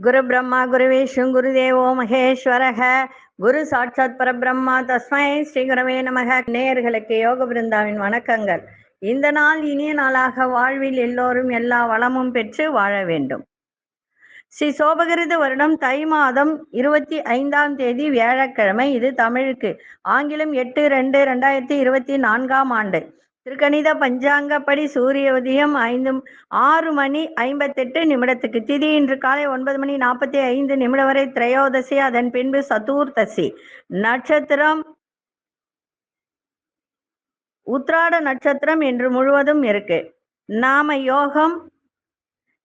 குரு பிரம்மா குரு விஷ்ணு குரு தேவோ மகேஸ்வரக. குரு சாட்சாத் பரபிரம்மா தஸ்மை ஸ்ரீ குரவே நமக. நேயர்களுக்கு யோக பிருந்தாவின் வணக்கங்கள். இந்த நாள் இனிய நாளாக வாழ்வில் எல்லோரும் எல்லா வளமும் பெற்று வாழ வேண்டும். ஸ்ரீ சோபகிருத வருடம் தை மாதம் இருபத்தி ஐந்தாம் தேதி வியாழக்கிழமை. இது தமிழுக்கு. ஆங்கிலம் எட்டு ரெண்டு ரெண்டாயிரத்தி இருபத்தி நான்காம் ஆண்டு. திருக்கணித பஞ்சாங்கப்படி சூரிய உதயம் ஐந்து ஆறு மணி ஐம்பத்தெட்டு நிமிடத்துக்கு. திதி இன்று காலை ஒன்பது மணி நாற்பத்தி ஐந்து நிமிடம் வரை திரையோதசி அதன் பின்பு சதுர்தசி. நட்சத்திரம் உத்ராட நட்சத்திரம் என்று முழுவதும் இருக்கு. நாம யோகம்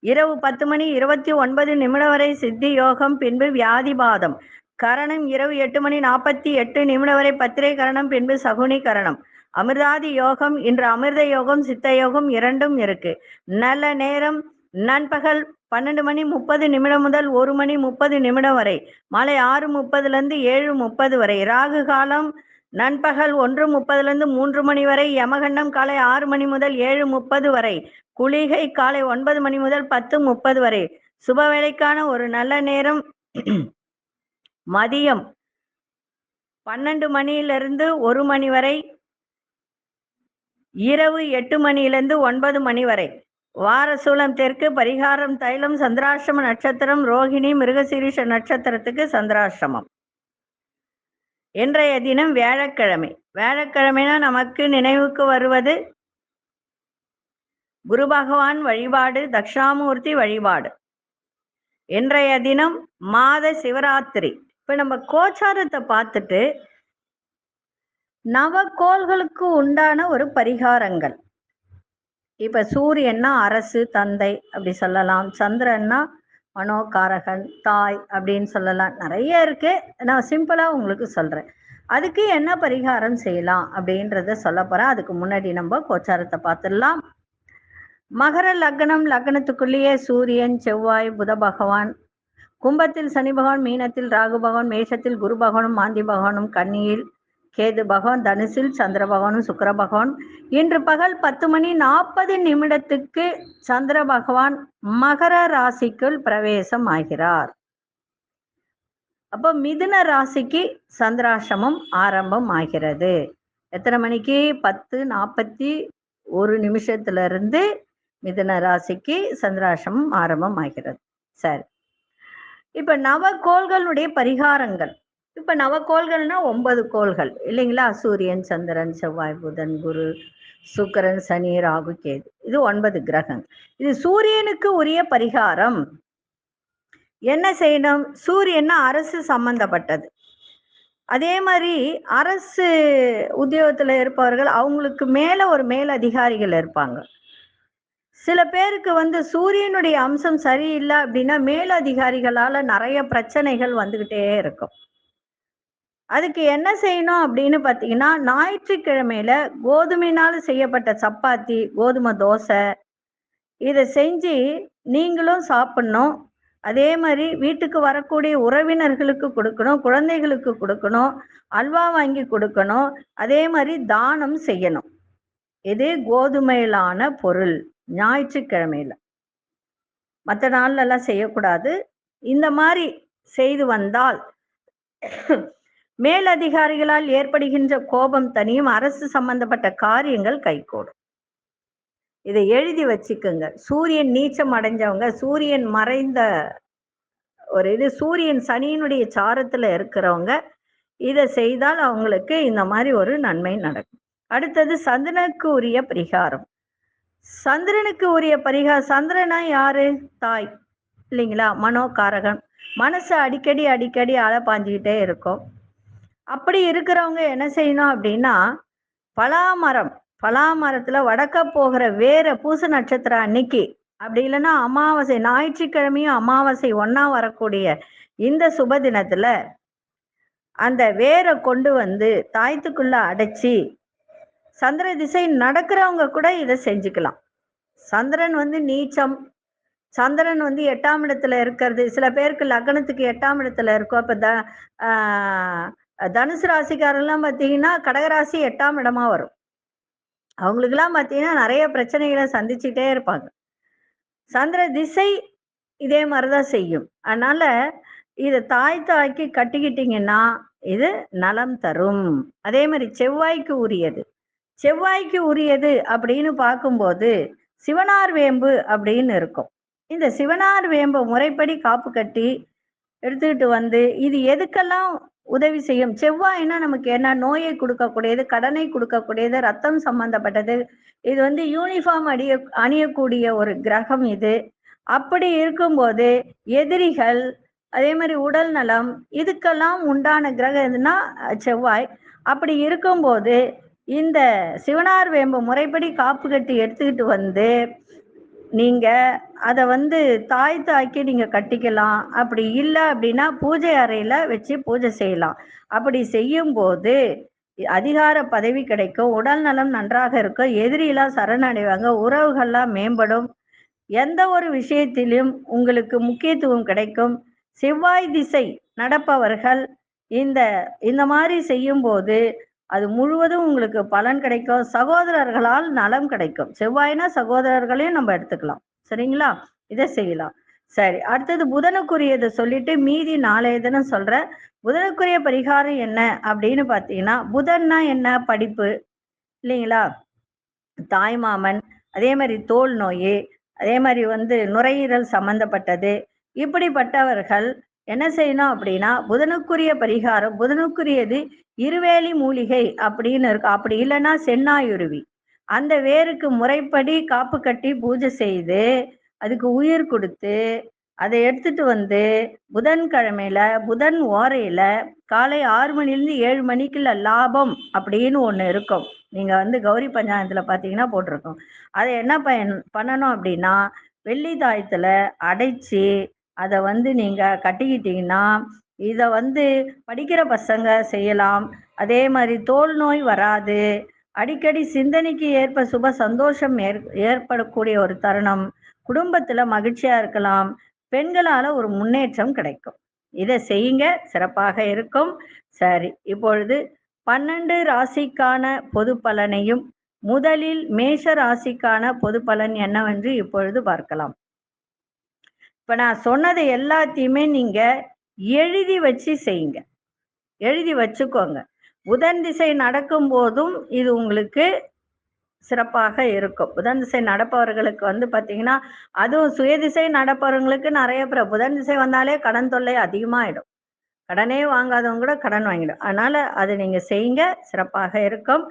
இரவு பத்து மணி இருபத்தி ஒன்பது நிமிடம் வரை சித்தி யோகம் பின்பு வியாதிபாதம் கரணம் இரவு எட்டு மணி நாற்பத்தி எட்டு நிமிடம் வரை பத்திரை கரணம் பின்பு சகுனி கரணம். அமிர்தாதி யோகம் இன்று அமிர்த யோகம் சித்த யோகம் இரண்டும் இருக்கு. நல்ல நேரம் நண்பகல் பன்னெண்டு மணி முப்பது நிமிடம் முதல் ஒரு மணி முப்பது நிமிடம் வரை. மாலை ஆறு முப்பதுல இருந்து ஏழு முப்பது வரை. ராகு காலம் நண்பகல் ஒன்று முப்பதுலேருந்து மூன்று மணி வரை. யமகண்டம் காலை ஆறு மணி முதல் ஏழு முப்பது வரை. குளிகை காலை ஒன்பது மணி முதல் பத்து முப்பது வரை. சுப வேலைக்கான ஒரு நல்ல நேரம். மதியம் பன்னெண்டு மணியிலிருந்து ஒரு மணி வரை. இரவு எட்டு மணியிலிருந்து ஒன்பது மணி வரை. வாரசூலம் தெற்கு பரிகாரம் தைலம் சந்திராசிரம நட்சத்திரம் ரோகிணி மிருகசீரிஷ நட்சத்திரத்துக்கு சந்திராசிரமம் இன்றைய தினம் வியாழக்கிழமை. வியாழக்கிழமைனா நமக்கு நினைவுக்கு வருவது குரு பகவான் வழிபாடு தக்ஷாமூர்த்தி வழிபாடு. இன்றைய தினம் மாத சிவராத்திரி. இப்ப நம்ம கோச்சாரத்தை பார்த்துட்டு நவக்கோள்களுக்கு உண்டான ஒரு பரிகாரங்கள். இப்ப சூரியன்னா அரசு தந்தை அப்படி சொல்லலாம். சந்திரன்னா மனோகாரகன் தாய் அப்படின்னு சொல்லலாம். நிறைய இருக்கு. நான் சிம்பிளா உங்களுக்கு சொல்றேன். அதுக்கு என்ன பரிகாரம் செய்யலாம் அப்படின்றத சொல்ல போறேன். அதுக்கு முன்னாடி நம்ம கோச்சாரத்தை பார்த்துடலாம். மகர லக்னம் லக்னத்துக்குள்ளேயே சூரியன் செவ்வாய் புத பகவான். கும்பத்தில் சனி பகவான் மீனத்தில் ராகு பகவான் மேஷத்தில் குரு பகவானும் மாந்தி பகவானும் கன்னியில் கேது பகவான் தனுசில் சந்திர பகவானும் சுக்கர பகவான். இன்று பகல் பத்து மணி நாற்பது நிமிடத்துக்கு சந்திர பகவான் மகர ராசிக்குள் பிரவேசம் ஆகிறார். அப்போ மிதுன ராசிக்கு சந்திராசிரமம் ஆரம்பம் ஆகிறது. எத்தனை மணிக்கு? பத்து நாற்பத்தி ஒரு நிமிஷத்துல இருந்து மிதுன ராசிக்கு சந்திராசிரமம் ஆரம்பம் ஆகிறது. சரி. இப்ப நவகோள்களுடைய பரிகாரங்கள். இப்ப நவக்கோள்கள்னா ஒன்பது கோள்கள். இல்லைங்களா? சூரியன் சந்திரன் செவ்வாய் புதன் குரு சுக்கரன் சனி ராகு கேது. இது ஒன்பது கிரகங்கள். இது சூரியனுக்கு உரிய பரிகாரம். என்ன செய்யணும்? சூரியன்னா அரசு சம்பந்தப்பட்டது. அதே மாதிரி அரசு உத்தியோகத்துல இருப்பவர்கள் அவங்களுக்கு மேல ஒரு மேல் அதிகாரிகள் இருப்பாங்க. சில பேருக்கு வந்து சூரியனுடைய அம்சம் சரியில்லை அப்படின்னா மேல் அதிகாரிகளால நிறைய பிரச்சனைகள் வந்துகிட்டே இருக்கும். அதுக்கு என்ன செய்யணும் அப்படின்னு பார்த்தீங்கன்னா ஞாயிற்றுக்கிழமையில கோதுமையினால செய்யப்பட்ட சப்பாத்தி கோதுமை தோசை இதை செஞ்சு நீங்களும் சாப்பிடணும். அதே மாதிரி வீட்டுக்கு வரக்கூடிய உறவினர்களுக்கு கொடுக்கணும் குழந்தைகளுக்கு கொடுக்கணும் அல்வா வாங்கி கொடுக்கணும். அதே மாதிரி தானம் செய்யணும். இது கோதுமையிலான பொருள் ஞாயிற்றுக்கிழமையில. மற்ற நாள்ல எல்லாம் செய்யக்கூடாது. இந்த மாதிரி செய்து வந்தால் மேலதிகாரிகளால் ஏற்படுகின்ற கோபம் தனியும் அரசு சம்பந்தப்பட்ட காரியங்கள் கைகூடும். இதை எழுதி வச்சுக்கோங்க. சூரியன் நீச்சம் அடைஞ்சவங்க சூரியன் மறைந்த ஒரு இது சூரியன் சனியினுடைய சாரத்துல இருக்கிறவங்க இதை செய்தால் அவங்களுக்கு இந்த மாதிரி ஒரு நன்மை நடக்கும். அடுத்தது சந்திரனுக்கு உரிய பரிகாரம். சந்திரனுக்கு உரிய பரிகாரம் சந்திரனா யாரு? தாய். இல்லைங்களா? மனோகாரகன். மனசு அடிக்கடி அடிக்கடி அலை பாஞ்சுக்கிட்டே இருக்கும். அப்படி இருக்கிறவங்க என்ன செய்யணும் அப்படின்னா பலாமரம் பலாமரத்துல வடக்க போகிற வேற பூச நட்சத்திரம் அன்னைக்கு அப்படி இல்லைன்னா அமாவாசை ஞாயிற்றுக்கிழமையும் அமாவாசை ஒன்னா வரக்கூடிய இந்த சுப தினத்துல அந்த வேரை கொண்டு வந்து தாயத்துக்குள்ள அடைச்சி சந்திர திசை நடக்கிறவங்க கூட இதை செஞ்சுக்கலாம். சந்திரன் வந்து நீச்சம் சந்திரன் வந்து எட்டாம் இடத்துல இருக்கிறது. சில பேருக்கு லக்னத்துக்கு எட்டாம் இடத்துல இருக்கும். அப்போ த தனுசு ராசிக்காரெல்லாம் பார்த்தீங்கன்னா கடகராசி எட்டாம் இடமா வரும். அவங்களுக்கெல்லாம் பார்த்தீங்கன்னா நிறைய பிரச்சனைகளை சந்திச்சுட்டே இருப்பாங்க. சந்திர திசை இதே மாதிரிதான் செய்யும். அதனால இதை தாய் தாய்க்கு கட்டிக்கிட்டீங்கன்னா இது நலம் தரும். அதே மாதிரி செவ்வாய்க்கு உரியது. செவ்வாய்க்கு உரியது அப்படின்னு பார்க்கும்போது சிவனார் வேம்பு அப்படின்னு இருக்கும். இந்த சிவனார் வேம்பு முறைப்படி காப்பு கட்டி எடுத்துக்கிட்டு வந்து இது எதுக்கெல்லாம் உதவி செய்யும். செவ்வாய்னா நமக்கு என்ன? நோயை கொடுக்கக்கூடியது கடனை கொடுக்கக்கூடியது ரத்தம் சம்பந்தப்பட்டது. இது வந்து யூனிஃபார்ம் அணிய அணியக்கூடிய ஒரு கிரகம் இது. அப்படி இருக்கும்போது எதிரிகள் அதே மாதிரி உடல் நலம் இதுக்கெல்லாம் உண்டான கிரகம் எதுனா செவ்வாய். அப்படி இருக்கும்போது இந்த சிவனார் வேம்பு முறைப்படி காப்பு கட்டி எடுத்துக்கிட்டு வந்து நீங்கள் அதை வந்து தாய் தாய்க்கு நீங்க கட்டிக்கலாம். அப்படி இல்லை அப்படின்னா பூஜை அறையில வச்சு பூஜை செய்யலாம். அப்படி செய்யும் போது அதிகார பதவி கிடைக்கும். உடல் நலம் நன்றாக இருக்கும். எதிரியெல்லாம் சரணடைவாங்க. உறவுகள்லாம் மேம்படும். எந்த ஒரு விஷயத்திலும் உங்களுக்கு முக்கியத்துவம் கிடைக்கும். செவ்வாய் திசை நடப்பவர்கள் இந்த இந்த மாதிரி செய்யும்போது அது முழுவதும் உங்களுக்கு பலன் கிடைக்கும். சகோதரர்களால் நலம் கிடைக்கும். செவ்வாய்னா சகோதரர்களையும் நம்ம எடுத்துக்கலாம். சரிங்களா? இதை செய்யலாம். சரி அடுத்தது புதனுக்குரியதை சொல்லிட்டு மீதி நாளைய தினம் சொல்றேன் புதனுக்குரிய பரிகாரம் என்ன அப்படின்னு பார்த்தீங்கன்னா புதன்னா என்ன? படிப்பு இல்லைங்களா? தாய்மாமன் அதே மாதிரி தோல் நோய் அதே மாதிரி வந்து நுரையீரல் சம்பந்தப்பட்டது. இப்படிப்பட்டவர்கள் என்ன செய்யணும் அப்படின்னா புதனுக்குரிய பரிகாரம் புதனுக்குரியது இருவேலி மூலிகை அப்படின்னு இருக்கு. அப்படி இல்லைன்னா சென்னாயுருவி. அந்த வேருக்கு முறைப்படி காப்பு கட்டி பூஜை செய்து அதுக்கு உயிர் கொடுத்து அதை எடுத்துட்டு வந்து புதன்கிழமையில புதன் ஓரையில காலை ஆறு மணிலேருந்து ஏழு மணிக்குள்ள லாபம் அப்படின்னு ஒன்று இருக்கும். நீங்க வந்து கௌரி பஞ்சாயத்துல பார்த்தீங்கன்னா போட்டிருக்கோம். அதை என்ன பயன் பண்ணணும் அப்படின்னா வெள்ளி தாயத்துல அடைச்சி அதை வந்து நீங்க கட்டிக்கிட்டீங்கன்னா இதை வந்து படிக்கிற பசங்க செய்யலாம். அதே மாதிரி தோல் நோய் வராது. அடிக்கடி சிந்தனைக்கு ஏற்ப சுப சந்தோஷம் ஏற் ஏற்படக்கூடிய ஒரு தருணம். குடும்பத்துல மகிழ்ச்சியா இருக்கலாம். பெண்களால ஒரு முன்னேற்றம் கிடைக்கும். இதை செய்யுங்க. சிறப்பாக இருக்கும். சரி இப்பொழுது பன்னெண்டு ராசிக்கான பொது பலனையும் முதலில் மேஷ ராசிக்கான பொது பலன் என்னவென்று இப்பொழுது பார்க்கலாம். இப்ப நான் சொன்னது எல்லாத்தையுமே நீங்க எழுதி வச்சு செய்யுங்க. எழுதி வச்சுக்கோங்க. புதன் திசை நடக்கும் போதும் இது உங்களுக்கு சிறப்பாக இருக்கும். புதன் திசை நடப்பவர்களுக்கு வந்து பார்த்தீங்கன்னா அதுவும் சுயதிசை நடப்பவர்களுக்கு நிறைய பேர் புதன் திசை வந்தாலே கடன் தொல்லை அதிகமாயிடும். கடனே வாங்காதவங்க கூட கடன் வாங்கிடும். அதனால அதை நீங்க செய்யுங்க. சிறப்பாக இருக்கும்.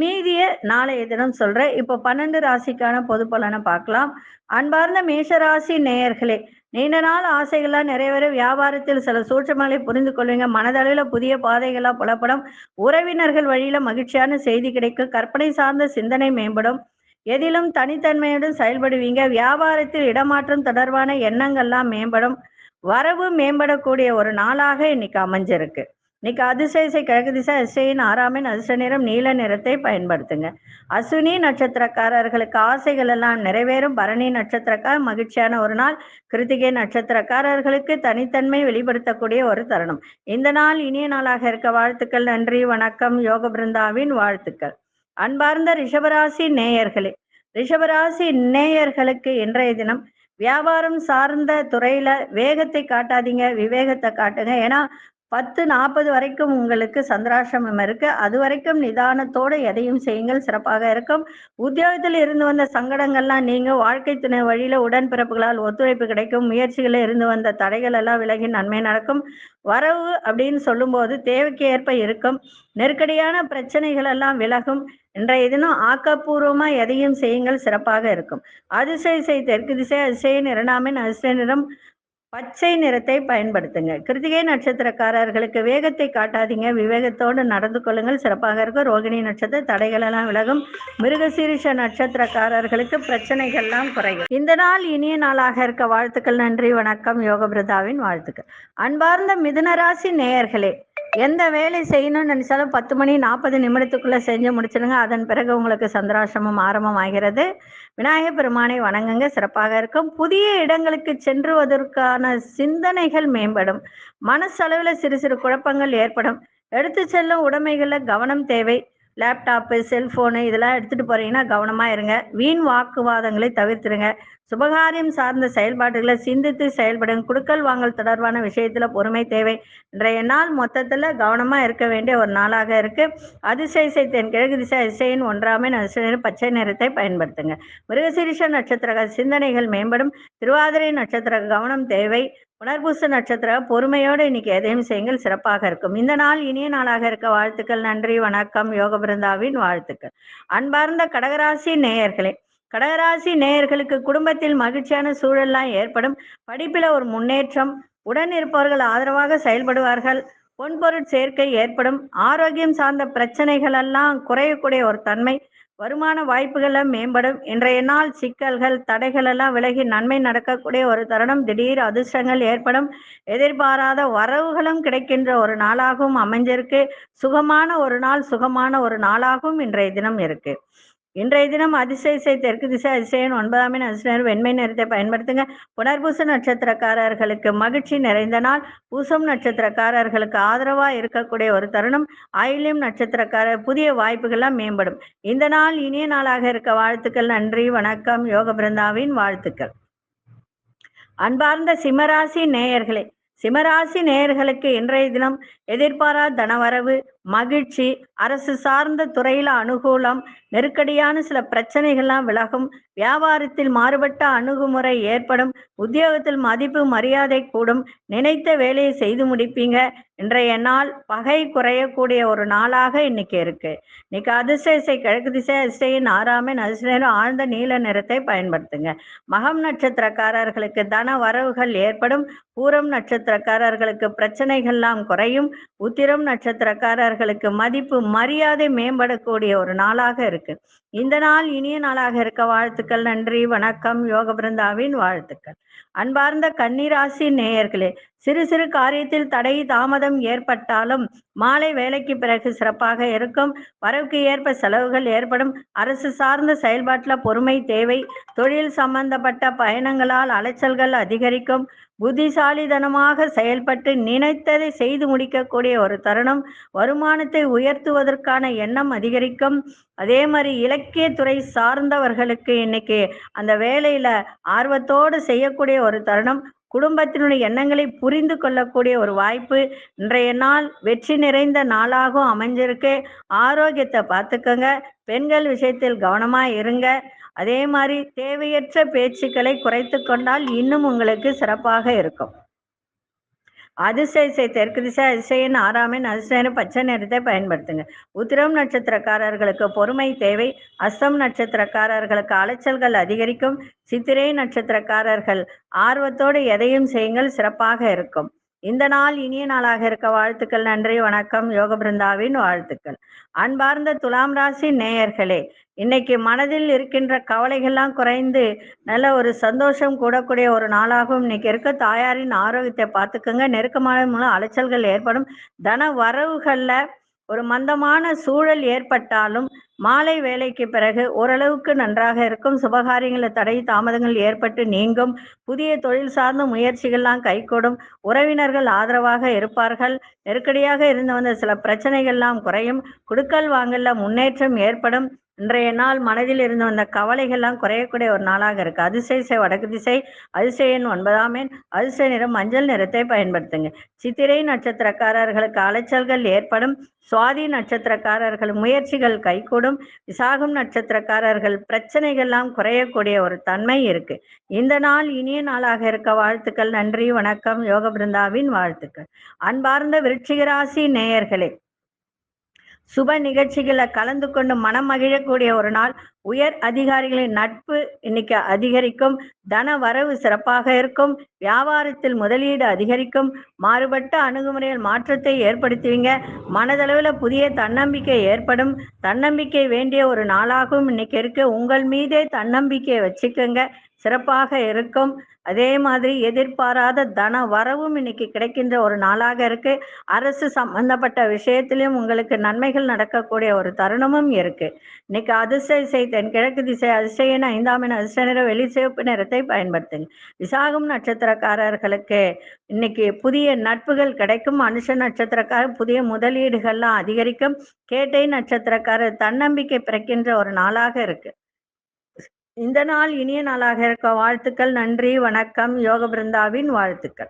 மீதிய நாளைய தினம் சொல்றேன். இப்போ பன்னெண்டு ராசிக்கான பொது பலனை பார்க்கலாம். அன்பார்ந்த மேஷராசி நேயர்களே நீண்ட நாள் ஆசைகள்லாம் நிறைவேற வியாபாரத்தில் சில சூட்சமங்களை புரிந்து கொள்வீங்க. மனதளவில் புதிய பாதைகளாக புலப்படும். உறவினர்கள் வழியில மகிழ்ச்சியான செய்தி கிடைக்கும். கற்பனை சார்ந்த சிந்தனை மேம்படும். எதிலும் தனித்தன்மையுடன் செயல்படுவீங்க. வியாபாரத்தில் இடமாற்றம் தொடர்பான எண்ணங்கள்லாம் மேம்படும். வரவு மேம்படக்கூடிய ஒரு நாளாக இன்னைக்கு அமைஞ்சிருக்கு. இன்னைக்கு அதிசயசை கிழக்கு திசை அதிசயின் ஆறாமின் அதிர்ஷ்ட நிறம் நீல நிறத்தை பயன்படுத்துங்க. அசுனி நட்சத்திரக்காரர்களுக்கு ஆசைகள் எல்லாம் நிறைவேறும். பரணி நட்சத்திரக்கார் மகிழ்ச்சியான ஒரு நாள். கிருத்திகை நட்சத்திரக்காரர்களுக்கு தனித்தன்மை வெளிப்படுத்தக்கூடிய ஒரு தருணம். இந்த நாள் இனிய நாளாக இருக்க வாழ்த்துக்கள் நன்றி வணக்கம் யோக பிருந்தாவின் வாழ்த்துக்கள். அன்பார்ந்த ரிஷபராசி நேயர்களே ரிஷபராசி நேயர்களுக்கு இன்றைய தினம் வியாபாரம் சார்ந்த துறையில வேகத்தை காட்டாதீங்க விவேகத்தை காட்டுங்க. ஏன்னா பத்து நாற்பது வரைக்கும் உங்களுக்கு சந்திராசிரமம் இருக்கு. அது வரைக்கும் நிதானத்தோட எதையும் செய்யுங்கள். சிறப்பாக இருக்கும். உத்தியோகத்தில் இருந்து வந்த சங்கடங்கள்லாம் நீங்க வாழ்க்கை துணை வழியில உடன்பிறப்புகளால் ஒத்துழைப்பு கிடைக்கும். முயற்சிகளில் இருந்து வந்த தடைகள் எல்லாம் விலகி நன்மை நடக்கும். வரவு அப்படின்னு சொல்லும்போது தேவைக்கு ஏற்ப இருக்கும். நெருக்கடியான பிரச்சனைகள் எல்லாம் விலகும். இன்றைய தினம் ஆக்கப்பூர்வமா எதையும் செய்யுங்கள். சிறப்பாக இருக்கும். அதிசய செய் தெற்கு திசை அதிசய இரண்டாமின் அதிசய நிறம் பச்சை நிறத்தை பயன்படுத்துங்க. கிருத்திகை நட்சத்திரக்காரர்களுக்கு வேகத்தை காட்டாதீங்க. விவேகத்தோடு நடந்து கொள்ளுங்கள். சிறப்பாக இருக்கும். ரோகிணி நட்சத்திர தடைகளெல்லாம் விலகும். மிருகசீரிஷ நட்சத்திரக்காரர்களுக்கு பிரச்சனைகள்லாம் குறையும். இந்த நாள் இனிய நாளாக இருக்க வாழ்த்துக்கள். நன்றி வணக்கம். யோகபிரதாவின் வாழ்த்துக்கள். அன்பார்ந்த மிதுனராசி நேயர்களே எந்த வேலை செய்யணும்னு நினைச்சாலும் பத்து மணி நாற்பது நிமிடத்துக்குள்ள செஞ்சு முடிச்சிடுங்க. அதன் பிறகு உங்களுக்கு சந்திராசிரமம் ஆரம்பம் விநாயக பெருமானை வணங்குங்க. சிறப்பாக இருக்கும். புதிய இடங்களுக்கு சென்றுவதற்கான சிந்தனைகள் மேம்படும். மனசளவில் சிறு சிறு குழப்பங்கள் ஏற்படும். எடுத்து செல்லும் உடைமைகளில் கவனம் தேவை. லேப்டாப்பு செல்ஃபோனு இதெல்லாம் எடுத்துகிட்டு போகிறீங்கன்னா கவனமாக இருங்க. வீண் வாக்குவாதங்களை தவிர்த்துருங்க. சுபகாரியம் சார்ந்த செயல்பாடுகளை சிந்தித்து செயல்படுங்க. குடுக்கல் வாங்கல் தொடர்பான விஷயத்தில் பொறுமை தேவை. இன்றைய நாள் மொத்தத்தில் கவனமாக இருக்க வேண்டிய ஒரு நாளாக இருக்குது அதிசய தென் கிழக்கு திசை அதிசயின் ஒன்றாமை அதிசய பச்சை நிறத்தை பயன்படுத்துங்க. மிருகசிரிஷ நட்சத்திர சிந்தனைகள் மேம்படும். திருவாதிரை நட்சத்திர கவனம் தேவை. புனர்பூச நட்சத்திர பொறுமையோடு இன்னைக்கு எதையும் செய்யுங்கள். சிறப்பாக இருக்கும். இந்த நாள் இனிய நாளாக இருக்க வாழ்த்துக்கள். நன்றி வணக்கம். யோக பிருந்தாவின் வாழ்த்துக்கள். அன்பார்ந்த கடகராசி நேயர்களே கடகராசி நேயர்களுக்கு குடும்பத்தில் மகிழ்ச்சியான சூழல்லாம் ஏற்படும். படிப்பில் ஒரு முன்னேற்றம் உடன் இருப்பவர்கள் ஆதரவாக செயல்படுவார்கள். பொன்பொருட் சேர்க்கை ஏற்படும். ஆரோக்கியம் சார்ந்த பிரச்சனைகள் எல்லாம் குறையக்கூடிய ஒரு தன்மை வருமான வாய்ப்புகளும் மேம்படும். இன்றைய நாள் சிக்கல்கள் தடைகள் எல்லாம் விலகி நன்மை நடக்கக்கூடிய ஒரு தருணம். திடீர் அதிர்ஷ்டங்கள் ஏற்படும். எதிர்பாராத வரவுகளும் கிடைக்கின்ற ஒரு நாளாகவும் அமைஞ்சிருக்கு. சுகமான ஒரு நாள் சுகமான ஒரு நாளாகவும் இன்றைய தினம் இருக்கு. இன்றைய தினம் அதிசய தெற்கு திசை அதிசயன் ஒன்பதாம் எண் அதிசயர் வெண்மை நிறத்தை பயன்படுத்துங்க. புனர்பூச நட்சத்திரக்காரர்களுக்கு மகிழ்ச்சி நிறைந்த நாள். பூசம் நட்சத்திரக்காரர்களுக்கு ஆதரவா இருக்கக்கூடிய ஒரு தருணம். ஆயிலியம் நட்சத்திரக்காரர் புதிய வாய்ப்புகள்லாம் மேம்படும். இந்த நாள் இனிய நாளாக இருக்க வாழ்த்துக்கள். நன்றி வணக்கம். யோக பிருந்தாவின் வாழ்த்துக்கள். அன்பார்ந்த சிம்மராசி நேயர்களே சிம்மராசி நேயர்களுக்கு இன்றைய தினம் எதிர்பாரா தனவரவு மகிழ்ச்சி அரசு சார்ந்த துறையில அனுகூலம் நெருக்கடியான சில பிரச்சனைகள்லாம் விலகும் வியாபாரத்தில் மாறுபட்ட அணுகுமுறை ஏற்படும் உத்தியோகத்தில் மதிப்பு மரியாதை கூடும் நினைத்த வேலையை செய்து முடிப்பீங்க. இன்றைய நாள் பகை குறையக்கூடிய ஒரு நாளாக இன்னைக்கு இருக்கு. இன்னைக்கு இசை கிழக்கு திசை அதிசையின் ஆறாமன் அதிர்ஷ்டம் ஆழ்ந்த நீல நிறத்தை பயன்படுத்துங்க. மகம் நட்சத்திரக்காரர்களுக்கு தன வரவுகள் ஏற்படும் பூரம் நட்சத்திரக்காரர்களுக்கு பிரச்சனைகள்லாம் குறையும் உத்திரம் நட்சத்திரக்காரர்களுக்கு மதிப்பு மரியாதை மேம்படக்கூடிய ஒரு நாளாக இருக்கு. இந்த நாள் இனிய நாளாக இருக்க வாழ்த்துக்கள் நன்றி வணக்கம் யோக பிருந்தாவின் வாழ்த்துக்கள். அன்பார்ந்த கன்னிராசி நேயர்களே சிறு சிறு காரியத்தில் தடை தாமதம் ஏற்பட்டாலும் மாலை வேலைக்கு பிறகு சிறப்பாக இருக்கும். வரவுக்கு ஏற்ப செலவுகள் ஏற்படும். அரசு சார்ந்த செயல்பாட்டில் பொறுமை தேவை தொழில் சம்பந்தப்பட்ட பயணங்களால் அலைச்சல்கள் அதிகரிக்கும். புத்திசாலிதனமாக செயல்பட்டு நினைத்ததை செய்து முடிக்கக்கூடிய ஒரு தருணம் வருமானத்தை உயர்த்துவதற்கான எண்ணம் அதிகரிக்கும். அதே மாதிரி இலக்கியத்துறை சார்ந்தவர்களுக்கு இன்னைக்கு அந்த வேலையில ஆர்வத்தோடு செய்யக்கூடிய ஒரு தருணம் குடும்பத்தினுடைய எண்ணங்களை புரிந்து கொள்ளக்கூடிய ஒரு வாய்ப்பு இன்றைய நாள் வெற்றி நிறைந்த நாளாகவும் அமைஞ்சிருக்கு. ஆரோக்கியத்தை பார்த்துக்கோங்க. பெண்கள் விஷயத்தில் கவனமா இருங்க. அதே மாதிரி தேவையற்ற பேச்சுக்களை குறைத்து கொண்டால் இன்னும் உங்களுக்கு சிறப்பாக இருக்கும். அதிசய தெற்கு திசை அதிசயன் ஆறாமின் அதிசயன பச்சை நிறத்தை பயன்படுத்துங்க. உத்திரம் நட்சத்திரக்காரர்களுக்கு பொறுமை தேவை. அஸ்தம் நட்சத்திரக்காரர்களுக்கு அலைச்சல்கள் அதிகரிக்கும். சித்திரை நட்சத்திரக்காரர்கள் ஆர்வத்தோடு எதையும் செய்யுங்கள் சிறப்பாக இருக்கும். இந்த நாள் இனிய நாளாக இருக்க வாழ்த்துக்கள் நன்றி வணக்கம் யோக பிருந்தாவின் வாழ்த்துக்கள். அன்பார்ந்த துலாம் ராசி நேயர்களே இன்னைக்கு மனதில் இருக்கின்ற கவலைகள்லாம் குறைந்து நல்ல ஒரு சந்தோஷம் கூடக்கூடிய ஒரு நாளாகவும் இன்னைக்கு இருக்க. தாயாரின் ஆரோக்கியத்தை பார்த்துக்கோங்க. நெருக்கமான மூலம் அலைச்சல்கள் ஏற்படும். தன வரவுகளில் ஒரு மந்தமான சூழல் ஏற்பட்டாலும் மாலை வேலைக்கு பிறகு ஓரளவுக்கு நன்றாக இருக்கும். சுபகாரியங்களை தடை தாமதங்கள் ஏற்பட்டு நீங்கும். புதிய தொழில் சார்ந்த முயற்சிகள்லாம் கைகூடும். உறவினர்கள் ஆதரவாக இருப்பார்கள். நெருக்கடியாக இருந்து வந்த சில பிரச்சனைகள்லாம் குறையும். குடுக்கல் வாங்கல முன்னேற்றம் ஏற்படும். இன்றைய நாள் மனதில் இருந்து வந்த கவலைகள்லாம் குறையக்கூடிய ஒரு நாளாக இருக்கு. அதிசய வடக்கு திசை அதிசயன் ஒன்பதாம் எண் அதிசய நிறம் மஞ்சள் நிறத்தை பயன்படுத்துங்க. சித்திரை நட்சத்திரக்காரர்களுக்கு அலைச்சல்கள் ஏற்படும். சுவாதி நட்சத்திரக்காரர்கள் முயற்சிகள் கைகூடும். விசாகம் நட்சத்திரக்காரர்கள் பிரச்சனைகள்லாம் குறையக்கூடிய ஒரு தன்மை இருக்கு. இந்த நாள் இனிய நாளாக இருக்க வாழ்த்துக்கள். நன்றி வணக்கம். யோக பிருந்தாவின் வாழ்த்துக்கள். அன்பார்ந்த விருட்சிகராசி நேயர்களே சுப நிகழ்ச்சிகளை கலந்து கொண்டு மனம் மகிழக்கூடிய ஒரு நாள். உயர் அதிகாரிகளின் நட்பு இன்னைக்கு அதிகரிக்கும். தன வரவு சிறப்பாக இருக்கும். வியாபாரத்தில் முதலீடு அதிகரிக்கும். மாறுபட்ட அணுகுமுறையில் மாற்றத்தை ஏற்படுத்துவீங்க. மனதளவில் புதிய தன்னம்பிக்கை ஏற்படும். தன்னம்பிக்கை வேண்டிய ஒரு நாளாகவும் இன்னைக்கு இருக்கு. உங்கள் மீதே தன்னம்பிக்கையை வச்சுக்கோங்க. சிறப்பாக இருக்கும். அதே மாதிரி எதிர்பாராத தன வரவும் இன்னைக்கு கிடைக்கின்ற ஒரு நாளாக இருக்கு. அரசு சம்பந்தப்பட்ட விஷயத்திலும் உங்களுக்கு நன்மைகள் நடக்கக்கூடிய ஒரு தருணமும் இருக்கு. இன்னைக்கு அதிசய தென்கிழக்கு திசை அதிர்ஷ்டன ஐந்தாம் எண் அதிர்ஷ்ட நிற வெளி சிவப்பு நிறத்தை பயன்படுத்துங்க விசாகம் நட்சத்திரக்காரர்களுக்கு இன்னைக்கு புதிய நட்புகள் கிடைக்கும். மனுஷ நட்சத்திரக்காரர் புதிய முதலீடுகள்லாம் அதிகரிக்கும். கேட்டை நட்சத்திரக்காரர் தன்னம்பிக்கை பிறக்கின்ற ஒரு நாளாக இருக்கு. இந்த நாள் இனிய நாளாக இருக்க வாழ்த்துக்கள் நன்றி வணக்கம் யோக பிருந்தாவின் வாழ்த்துக்கள்.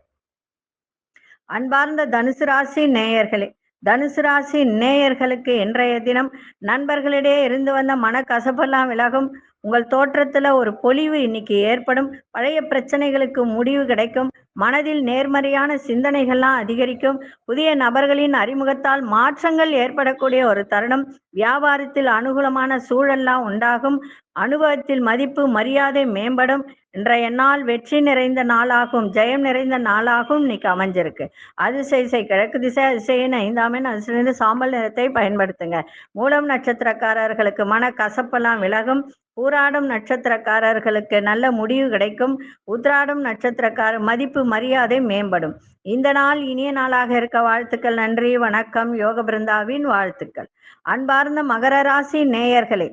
அன்பார்ந்த தனுசு ராசி நேயர்களே தனுசு ராசி நேயர்களுக்கு இன்றைய தினம் நண்பர்களிடையே இருந்து வந்த மனக்கசப்பெல்லாம் விலகும். உங்கள் தோற்றத்துல ஒரு பொலிவு இன்னைக்கு ஏற்படும். பழைய பிரச்சனைகளுக்கு முடிவு கிடைக்கும். மனதில் நேர்மறையான சிந்தனைகள்லாம் அதிகரிக்கும். புதிய நபர்களின் அறிமுகத்தால் மாற்றங்கள் ஏற்படக்கூடிய ஒரு தருணம். வியாபாரத்தில் அனுகூலமான சூழல்லாம் உண்டாகும். அனுபவத்தில் மதிப்பு மரியாதை மேம்படும். இன்றைய நாள் வெற்றி நிறைந்த நாளாகும் ஜெயம் நிறைந்த நாளாகவும் இன்னைக்கு அமைஞ்சிருக்கு. அதிசய கிழக்கு திசை அதிசயின் ஐந்தாமின் அதிசயிலிருந்து சாம்பல் நிறத்தை பயன்படுத்துங்க. மூலம் நட்சத்திரக்காரர்களுக்கு மன கசப்பெல்லாம் விலகும். ஊராடும் நட்சத்திரக்காரர்களுக்கு நல்ல முடிவு கிடைக்கும். உத்ராடும் நட்சத்திரக்கார மதிப்பு மரியாதை மேம்படும். இந்த நாள் இனிய நாளாக இருக்க வாழ்த்துக்கள். நன்றி வணக்கம். யோக பிருந்தாவின் வாழ்த்துக்கள். அன்பார்ந்த மகர ராசி நேயர்களே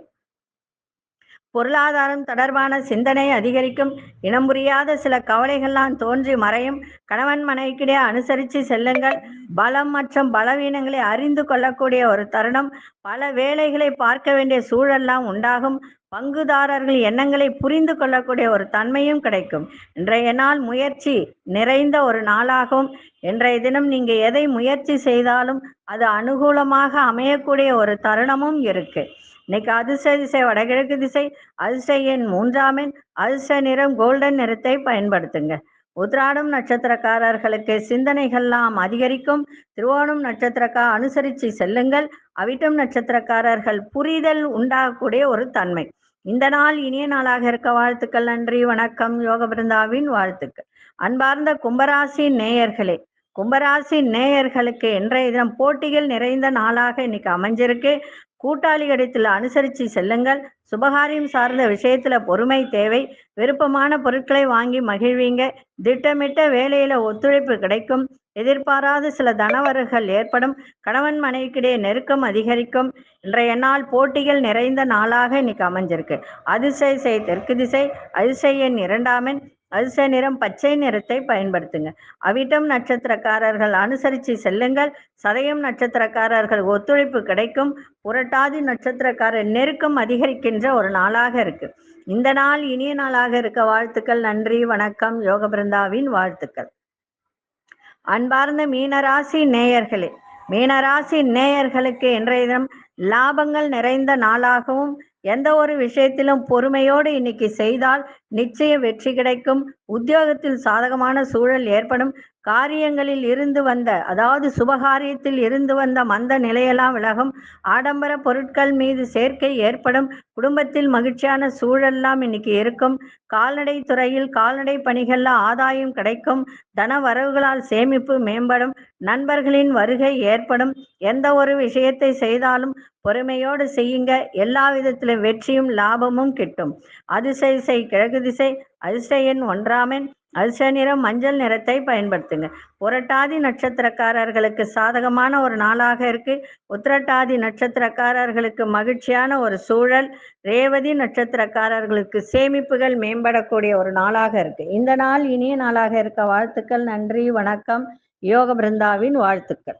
பொருளாதாரம் தொடர்பான சிந்தனை அதிகரிக்கும். இனம் புரியாத சில கவலைகள்லாம் தோன்றி மறையும். கணவன் மனைவிக்கிடையே அனுசரித்து செல்லுங்கள். பலம் மற்றும் பலவீனங்களை அறிந்து கொள்ளக்கூடிய ஒரு தருணம். பல வேலைகளை பார்க்க வேண்டிய சூழல்லாம் உண்டாகும். பங்குதாரர்கள் எண்ணங்களை புரிந்து கொள்ளக்கூடிய ஒரு தன்மையும் கிடைக்கும். இன்றைய நாள் முயற்சி நிறைந்த ஒரு நாளாகும். இன்றைய தினம் நீங்க எதை முயற்சி செய்தாலும் அது அனுகூலமாக அமையக்கூடிய ஒரு தருணமும் இருக்குது இன்னைக்கு அதிர்ஷ்ட திசை வடகிழக்கு திசை அதிர்ஷ்ட எண் மூன்றாம் எண் அதிர்ஷ்ட நிறம் கோல்டன் நிறத்தை பயன்படுத்துங்க. உத்ராடம் நட்சத்திரக்காரர்களுக்கு சிந்தனைகள்லாம் அதிகரிக்கும். திருவோணம் நட்சத்திரக்கா அனுசரித்து செல்லுங்கள். அவிட்டம் நட்சத்திரக்காரர்கள் புரிதல் உண்டாகக்கூடிய ஒரு தன்மை. இந்த நாள் இனிய நாளாக இருக்க வாழ்த்துக்கள் நன்றி வணக்கம் யோக பிருந்தாவின் வாழ்த்துக்கள். அன்பார்ந்த கும்பராசி நேயர்களே கும்பராசி நேயர்களுக்கு இன்றைய தினம் போட்டிகள் நிறைந்த நாளாக இன்னைக்கு அமைஞ்சிருக்கு. கூட்டாளிகளிடத்தில் அனுசரித்து செல்லுங்கள். சுபகாரியம் சார்ந்த விஷயத்துல பொறுமை தேவை. விருப்பமான பொருட்களை வாங்கி மகிழ்வீங்க. திட்டமிட்ட வேலையில ஒத்துழைப்பு கிடைக்கும். எதிர்பாராத சில தனவர்கள் ஏற்படும். கணவன் மனைவிக்கிடையே நெருக்கம் அதிகரிக்கும். இன்றைய நாள் போட்டிகள் நிறைந்த நாளாக இன்னைக்கு அமைஞ்சிருக்கு. அதிசய செய் தெற்கு திசை அதிசய எண் இரண்டாமன் அரிச நிறம் பச்சை நிறத்தை பயன்படுத்துங்க. அவிட்டம் நட்சத்திரக்காரர்கள் அனுசரித்து செல்லுங்கள். சதயம் நட்சத்திரக்காரர்கள் ஒத்துழைப்பு கிடைக்கும். புரட்டாதி நட்சத்திரக்காரர் நெருக்கம் அதிகரிக்கின்ற ஒரு நாளாக இருக்கு. இந்த நாள் இனிய நாளாக இருக்க வாழ்த்துக்கள். நன்றி வணக்கம். யோக பிருந்தாவின் வாழ்த்துக்கள். அன்பார்ந்த மீனராசி நேயர்களே மீனராசி நேயர்களுக்கு இன்றைய தினம் லாபங்கள் நிறைந்த நாளாகவும் எந்த ஒரு விஷயத்திலும் பொறுமையோடு இன்னைக்கு செய்தால் நிச்சய வெற்றி கிடைக்கும். உத்தியோகத்தில் சாதகமான சூழல் ஏற்படும். காரியங்களில் இருந்து வந்த அதாவது சுபகாரியத்தில் இருந்து வந்த மந்த நிலையெல்லாம் விலகும். ஆடம்பர பொருட்கள் மீது சேர்க்கை ஏற்படும். குடும்பத்தில் மகிழ்ச்சியான சூழல்லாம் இன்னைக்கு இருக்கும். கால்நடை துறையில் கால்நடை பணிகள்ல ஆதாயம் கிடைக்கும். தன வரவுகளால் சேமிப்பு மேம்படும். நண்பர்களின் வருகை ஏற்படும். எந்த ஒரு விஷயத்தை செய்தாலும் பொறுமையோடு செய்யுங்க. எல்லா விதத்திலும் வெற்றியும் லாபமும் கிட்டும். அதிசய திசை கிழக்கு திசை அதிர்ஷ்ட எண் ஒன்றாமென் அதிர்ஷ்ட நிறம் மஞ்சள் நிறத்தை பயன்படுத்துங்க. புரட்டாதி நட்சத்திரக்காரர்களுக்கு சாதகமான ஒரு நாளாக இருக்கு. உத்திரட்டாதி நட்சத்திரக்காரர்களுக்கு மகிழ்ச்சியான ஒரு சூழல். ரேவதி நட்சத்திரக்காரர்களுக்கு சேமிப்புகள் மேம்படக்கூடிய ஒரு நாளாக இருக்கு. இந்த நாள் இனிய நாளாக இருக்க வாழ்த்துக்கள். நன்றி வணக்கம். யோக பிருந்தாவின் வாழ்த்துக்கள்.